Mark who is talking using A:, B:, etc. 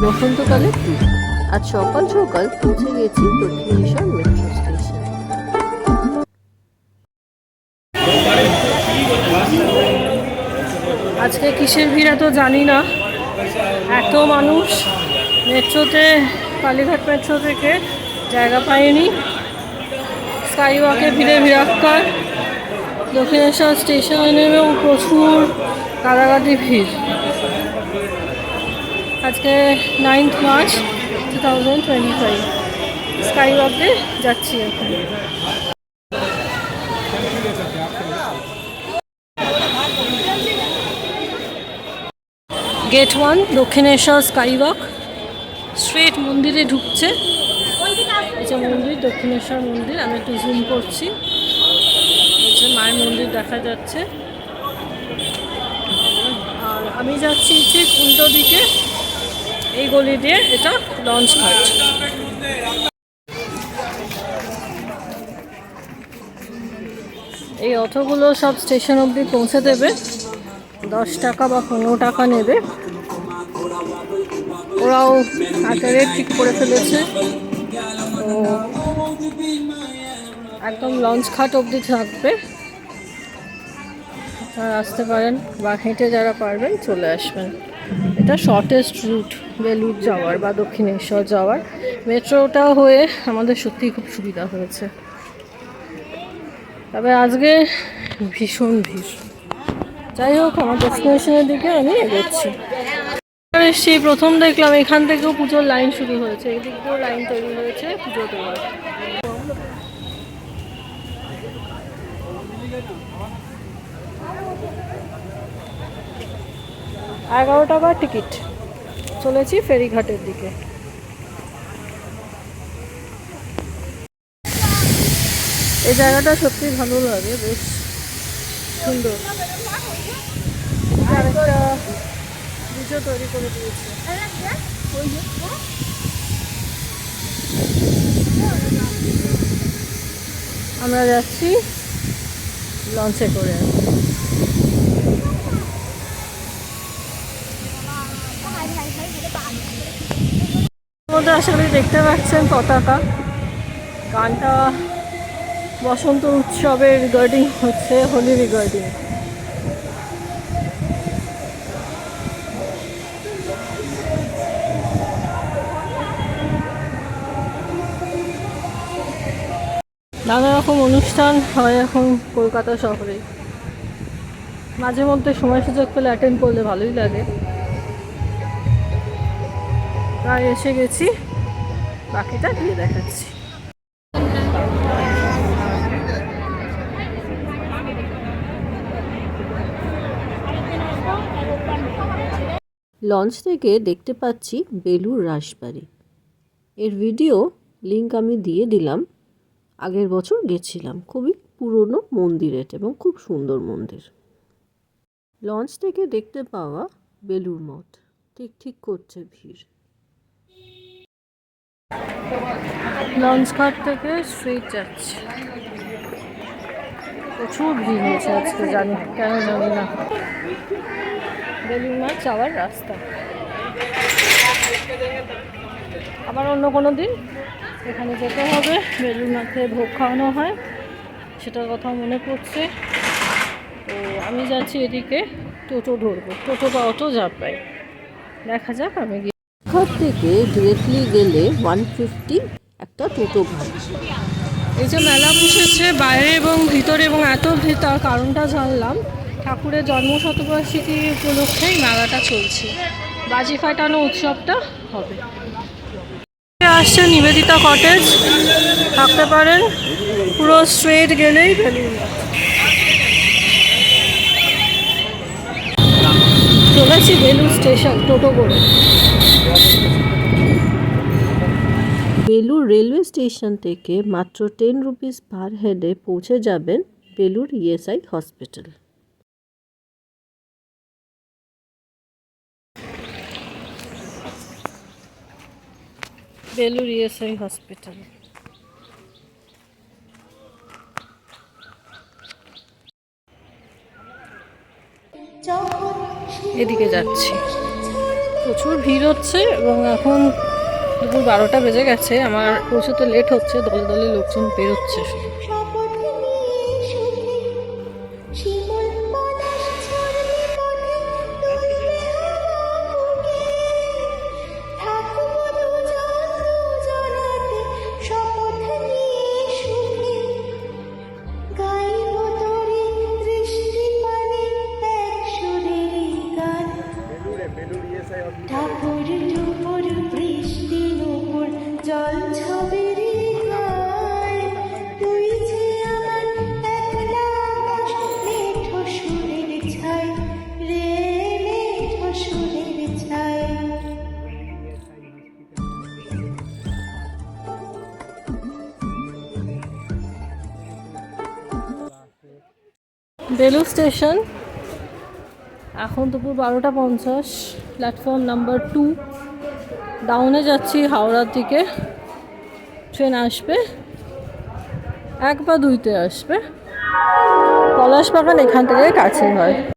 A: বসন্তকালে আজ সকাল সকাল পৌঁছে গেছি দক্ষিণেশ্বর মেট্রো স্টেশন
B: আজকে কিসের ভিড় এত জানি না। এত মানুষ মেট্রোতে কালীঘাট মেট্রো থেকে জায়গা পায়নি স্কাই ওয়াকে ভিড়ে ভিড়াক্কার দক্ষিণেশ্বর স্টেশনে নেমেও প্রচুর গাদাগাদি ভিড়। আজকে ninth March two thousand twenty five sky ওয়াকে যাচ্ছি এখন। Gate one Dakshineswar skywalk. Straight মন্দিরে ঢুকছে। এটা মন্দির, দক্ষিণেশ্বর মন্দির। আমি একটু জুম করছি এই যে মায়ের মন্দির দেখা যাচ্ছে। আর আমি যাচ্ছি ঠিক উল্টো দিকে। এই গলি দিয়ে এটা লঞ্চ ঘাট এই অটোগুলো সব স্টেশন অবধি পৌঁছে দেবে। দশ টাকা বা পনেরো টাকা নেবে। ওরাও একটা রেট ঠিক করে ফেলেছে। একদম লঞ্চ খাট অবধি থাকবে। আপনারা আসতে পারেন বা হেঁটে যারা পারবেন চলে আসবেন। এটা শর্টেস্ট রুট বেলুর যাওয়ার বা দক্ষিণেশ্বর যাওয়ার। মেট্রোটা হয়ে আমাদের সত্যিই খুব সুবিধা হয়েছে। তবে আজকে ভীষণ ভিড়। যাই হোক, আমার ডেস্টিনেশনের দিকে আমি এগোচ্ছি। এসছি, প্রথম দেখলাম, এখান থেকেও পুজোর লাইন শুরু হয়েছে। এই দিক দিয়েও লাইন তৈরি হয়েছে পুজো দেওয়ার। এগারো টাকার টিকিট। চলেছি ফেরিঘাটের দিকে। এই জায়গাটা সত্যি ভালো লাগে, বেশ সুন্দর। তৈরি করে আমরা যাচ্ছি লঞ্চে করে। মধ্যে আশা করি দেখতে পাচ্ছেন পতাকা। গানটা বসন্ত উৎসবের রিগার্ডিং হচ্ছে হোলি রিগার্ডিং নানা রকম অনুষ্ঠান হয় এখন কলকাতা শহরে। মাঝে মধ্যে সময় সুযোগ পেলে অ্যাটেন্ড করলে ভালোই লাগে। প্রায় এসে গেছি। বাকিটা দিয়ে দেখাচ্ছি।
A: লঞ্চ থেকে দেখতে পাচ্ছি বেলুর রাসবাড়ি এর ভিডিও লিংক আমি দিয়ে দিলাম। আগের বছর গেছিলাম। খুবই পুরনো মন্দির এটা এবং খুব সুন্দর মন্দির। লঞ্চ থেকে দেখতে পাওয়া বেলুর মঠ। ঠিক ঠিক করছে ভিড়।
B: লঞ্চ ঘাট থেকে স্ট্রিট যাচ্ছি। প্রচুর ভিড় হয়েছে আজকে, জানি। কেন জানি না। বেলুর মাঠ যাওয়ার রাস্তা। আবার অন্য কোনো দিন এখানে যেতে হবে। বেলুর মাঠে ভোগ খাওয়ানো হয়, সেটার কথা মনে পড়ছে। তো আমি যাচ্ছি এদিকে টোটো ধরবো। টোটো বা অটো যা পাই। দেখা যাক আমি
A: ঘর থেকে ডিরেক্টলি গেলে ওয়ান ফিফটি একটা টোটো ভাড়া।
B: এই যে মেলা বসেছে, বাইরে এবং ভিতরে এবং এত ভিড়, তার কারণটা জানলাম। ঠাকুরের জন্ম শতবার্ষিকী উপলক্ষে মেলাটা চলছে। বাজি ফাটানো উৎসবটা হবে। আসছে নিবেদিতা কটেজ, থাকতে পারেন। পুরো স্ট্রেট গেলেই চলেছি বেলুন স্টেশন, টোটো করে।
A: বেলুর রেলওয়ে স্টেশন থেকে মাত্র টেন রুপিস পার হেডে পৌঁছে যাবেন Belur ESI hospital.
B: Belur ESI hospital.
C: এদিকে যাচ্ছি। প্রচুর ভিড় হচ্ছে এবং এখন দুপুর বারোটা বেজে গেছে আমার পৌঁছতে লেট হচ্ছে দলে দলে লোকজন বেরোচ্ছে শুধু। বেলুর স্টেশন। এখন দুপুর বারোটা পঞ্চাশ প্ল্যাটফর্ম নাম্বার টু ডাউনে যাচ্ছি হাওড়ার দিকে। ট্রেন আসবে। এক বা দুইতে আসবে। পলাশ বাগান এখান থেকে কাছে হয়।